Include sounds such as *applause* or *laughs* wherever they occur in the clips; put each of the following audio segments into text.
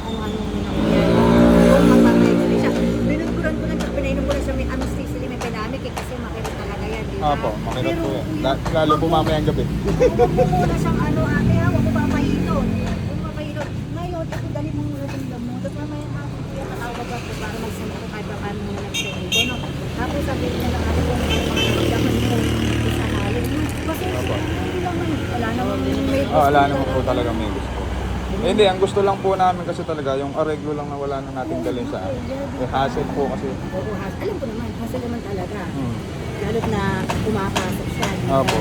paano yung nangyayari. Kung magpapayag siya. Binuguran ko lang siya, pinainom ko lang siya may anesthesia, may pinamik eh, kasi makirot talaga yan, di ba? Opo, makirot Pero po yan. kung La- Lalo po mamayang gabi. Huwag mo muna siyang ano, ate ha, huwag mo papahilot. Huwag mo papahilot. Ngayon, ako dali mong naramdam mo. Tapos mamaya hapon ko yan, natawag ako para magsend ako kahit pa paano mo ko, no? Tapos sabi niya lang ako kung ano mga nagdaman mo, isa halin mo. Kasi Opo. hindi naman, wala naman may Oh, wala naman po talaga may gusto. Eh, hindi, ang gusto lang po namin kasi talaga yung areglo lang na wala na natin dalhin sa amin. Eh, hassle po kasi. Oo, has, alam ko naman, hassle naman talaga. Hmm. Lalo't na pumapasok siya. di ba? Opo.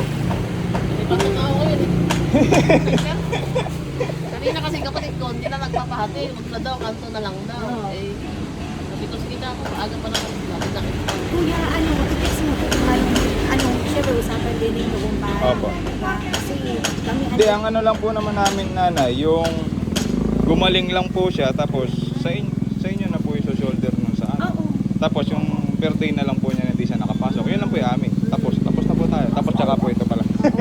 Ibang tao ko yun eh. *laughs* Kanina kasi kapatid ko, hindi na nagpapahati. Huwag na daw, kanto na lang daw. Eh, sabi ko, sige na ako, aga pa naman. Sabi na kita. Kuya, ano, i-text mo kung ano, ano, syempre usapan din ninyo kung paano. Opo. Kasi kami, Hindi, ang ano lang po naman namin nanay, yung gumaling lang po siya tapos sa, in, sa inyo na po yung sa shoulder nun sa ano. Oo. Tapos yung birthday na lang po niya na hindi siya nakapasok. Yun lang po yung amin. Tapos, tapos na po tayo. Tapos tsaka po ito pala. Oo,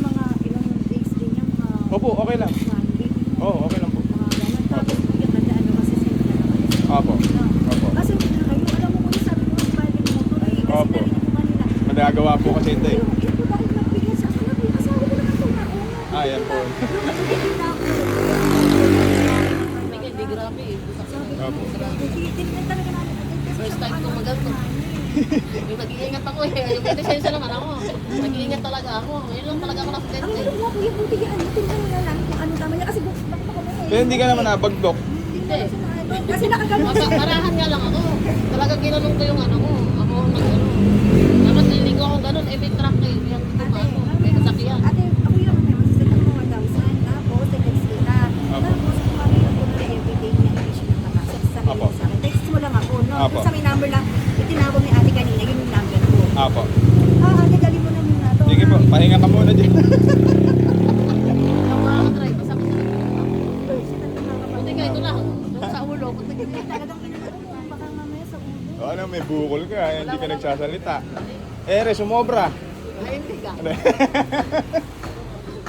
mga ilang days din yan. Uh, Opo, okay lang. One week. Oo, okay lang po. Mga ganun. Tapos kuya, tanda ano kasi sila na naman. Opo. Opo. Kasi wala kayo, alam mo kuya, sabi ko, balik mo eh. Kasi Opo. narinig ko kanina. Madagawa po kasi ito eh. Yung ito nagbigay sa akin? Yung asawa ko naman ito na. Oo. Ah, yan po. Yung hindi ko, hindi grabe eh. Ko, Opo. titignan talaga First time ko maganto. Yung nag-iingat ako eh. Yung may lisensya naman ako. Nag-iingat talaga ako. Yun lang talaga ako Ang nakasente. hirap mo, kuya, buti yan. Tingnan mo na lang kung ano tama niya. Kasi buksan ako kami eh. Pero hindi ka naman nabagdok. Hindi. Kasi nakaganon marahan nga lang ako. Talaga ginanong ko yung ano ko. Ako ang nag-ano. Dapat niligo ako ganun. Eh, may truck eh. Yung tumano. May kasakyan. Ate, ako yung naman, masasakit mo 1,000. Tapos, text kita. Apo. Tapos, kumari ako na everyday niya, hindi siya nakapasok. Sabi Apo. mo sa akin, text mo lang ako, no? Apo. Yung sa may number lang, itinawag ni ate kanina, yun yung number ko. Apo. Ah, ate, dali mo na muna to. Sige po, pahinga ka muna dyan. O ano, may bukol ka, hindi ka nagsasalita. Ere, sumobra. Ay, hindi ka. *laughs*